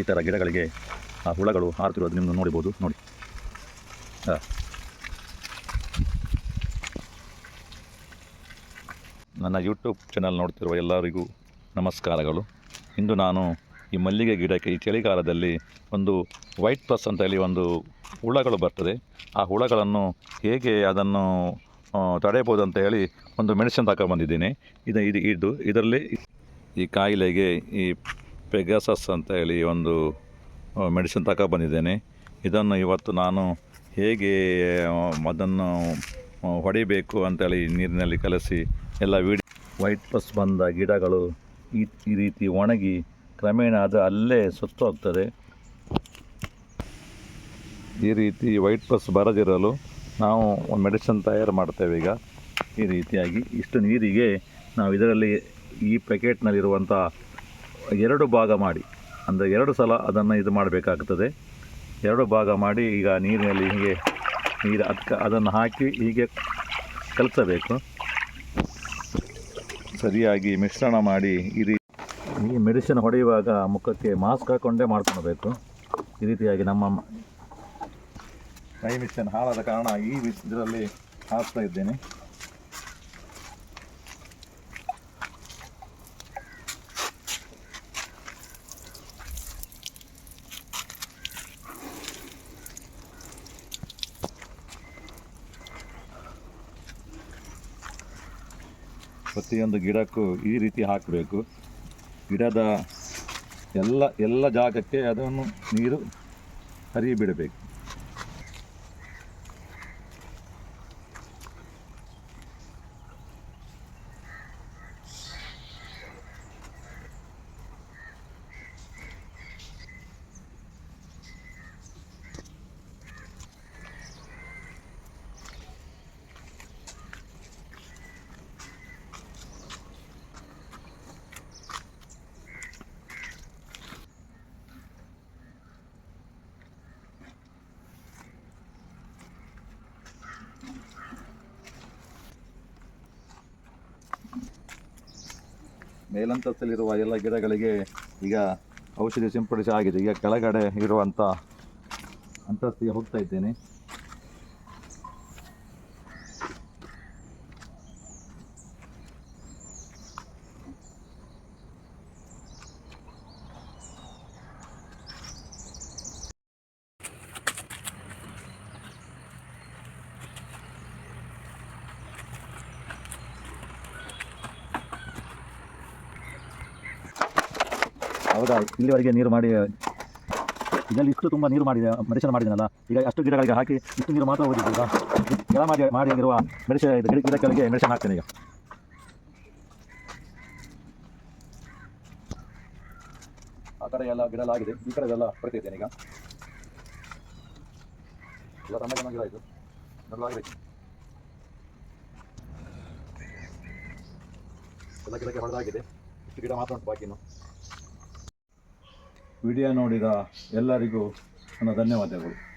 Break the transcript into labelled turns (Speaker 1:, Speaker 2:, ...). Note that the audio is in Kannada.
Speaker 1: ಈ ಥರ ಗಿಡಗಳಿಗೆ ಆ ಹುಳಗಳು ಹಾರುತ್ತಿರೋದು ನಿಮ್ಮನ್ನು ನೋಡಿಬೋದು ನೋಡಿ. ಹಾಂ ನನ್ನ ಯೂಟ್ಯೂಬ್ ಚಾನಲ್ ನೋಡ್ತಿರುವ ಎಲ್ಲರಿಗೂ ನಮಸ್ಕಾರಗಳು. ಇಂದು ನಾನು ಈ ಮಲ್ಲಿಗೆ ಗಿಡಕ್ಕೆ, ಈ ಚಳಿಗಾಲದಲ್ಲಿ ಒಂದು ವೈಟ್ ಪ್ಲಸ್ ಅಂತ ಹೇಳಿ ಒಂದು ಹುಳಗಳು ಬರ್ತದೆ. ಆ ಹುಳಗಳನ್ನು ಹೇಗೆ ಅದನ್ನು ತಡೆಯಬೋದು ತಡೆಯಬಹುದು ಅಂತ ಹೇಳಿ ಒಂದು ಮೆಡಿಸಿನ್ ತಗೊಂಬಂದಿದ್ದೀನಿ ಇದು ಇದು ಇದು, ಇದರಲ್ಲಿ ಈ ಕಾಯಿಲೆಗೆ ಈ ಪೆಗಾಸಸ್ ಅಂತ ಹೇಳಿ ಒಂದು ಮೆಡಿಸಿನ್ ತಗೊಬಂದಿದ್ದೇನೆ ಇದನ್ನು ಇವತ್ತು ನಾನು ಹೇಗೆ ಅದನ್ನು ಹೊಡಿಬೇಕು ಅಂತೇಳಿ ನೀರಿನಲ್ಲಿ ಕಲಸಿ ಎಲ್ಲ ವಿಡಿ, ವೈಟ್ ಪಸ್ ಬಂದ ಗಿಡಗಳು ಈ ಈ ರೀತಿ ಒಣಗಿ ಕ್ರಮೇಣ ಅದು ಅಲ್ಲೇ ಸುತ್ತು ಹೋಗ್ತದೆ ಈ ರೀತಿ ವೈಟ್ ಪಸ್ ಬರದಿರಲು ನಾವು ಒಂದು ಮೆಡಿಸಿನ್ ತಯಾರು ಮಾಡ್ತೇವೆ ಈಗ. ಈ ರೀತಿಯಾಗಿ ಇಷ್ಟು ನೀರಿಗೆ ನಾವು ಇದರಲ್ಲಿ ಈ ಪ್ಯಾಕೆಟ್ನಲ್ಲಿರುವಂಥ ಎರಡು ಭಾಗ ಮಾಡಿ. ಅಂದರೆ ಎರಡು ಸಲ ಅದನ್ನು ಇದು ಮಾಡಬೇಕಾಗ್ತದೆ. ಎರಡು ಭಾಗ ಮಾಡಿ ಈಗ ನೀರಿನಲ್ಲಿ ಹೀಗೆ ನೀರು ಅದಕ್ಕೆ ಅದನ್ನು ಹಾಕಿ ಹೀಗೆ ಕಲಸಬೇಕು. ಸರಿಯಾಗಿ ಮಿಶ್ರಣ ಮಾಡಿ ಈ ರೀತಿ ಈ ಮೆಡಿಸಿನ್ ಹೊಡೆಯುವಾಗ ಮುಖಕ್ಕೆ ಮಾಸ್ಕ್ ಹಾಕ್ಕೊಂಡೇ ಮಾಡ್ಕೊಳ್ಬೇಕು. ಈ ರೀತಿಯಾಗಿ ನಮ್ಮ ಕೈ ಮಿಷನ್ ಹಾಳಾದ ಕಾರಣ ಈ ಇದರಲ್ಲಿ ಹಾಕ್ತಾ ಇದ್ದೇನೆ. ಪ್ರತಿಯೊಂದು ಗಿಡಕ್ಕೂ ಈ ರೀತಿ ಹಾಕಬೇಕು. ಗಿಡದ ಎಲ್ಲ ಎಲ್ಲ ಜಾಗಕ್ಕೆ ಅದನ್ನು ನೀರು ಹರಿಯ ಮೇಲಂತಸ್ತಲ್ಲಿರುವ ಎಲ್ಲ ಗಿಡಗಳಿಗೆ ಈಗ ಔಷಧಿ ಸಿಂಪಡಿಸಿ ಆಗಿದೆ. ಈಗ ಕೆಳಗಡೆ ಇರುವಂಥ ಅಂತಸ್ತಿಗೆ ಹೋಗ್ತಾ ಇದ್ದೇನೆ. ಹೌದಾ? ಇಲ್ಲಿವರೆಗೆ ನೀರು ಮಾಡಿ, ಇದರಲ್ಲಿ ಇಷ್ಟು ತುಂಬ ನೀರು ಮಾಡಿದೆ, ಮೆಡಿಸನ್ ಮಾಡಿದ್ದೀನಲ್ಲ ಈಗ ಅಷ್ಟು ಗಿಡಗಳಿಗೆ ಹಾಕಿ ಇಷ್ಟು ನೀರು ಮಾತ್ರ ಹೋಗಿದ್ದು ಈಗ. ಗಿಡ ಮಾಡಿ ಮಾಡಿರುವ ಮೆಡಿಸಿನ್, ಇದು ಗಿಡ ಗಿಡಗಳಿಗೆ ಮೆಡಿಸನ್ ಹಾಕ್ತೇನೆ ಈಗ. ಆ ಕಡೆ ಎಲ್ಲ ಗಿಡ ಆಗಿದೆ ಈ ಕಡೆ ಎಲ್ಲ ಬರ್ತಿದ್ದೇನೆ ಈಗ. ಎಲ್ಲ ತಮ್ಮ ಗಿಡ ಆಯಿತು ಆಗಬೇಕು ಎಲ್ಲ ಗಿಡಕ್ಕೆ ಹೊಡೆದಾಗಿದೆ. ಇಷ್ಟು ಗಿಡ ಮಾತ್ರ ಉಂಟು ಬಾಕಿ ಇನ್ನು. ವಿಡಿಯೋ ನೋಡಿದ ಎಲ್ಲರಿಗೂ ನನ್ನ ಧನ್ಯವಾದಗಳು.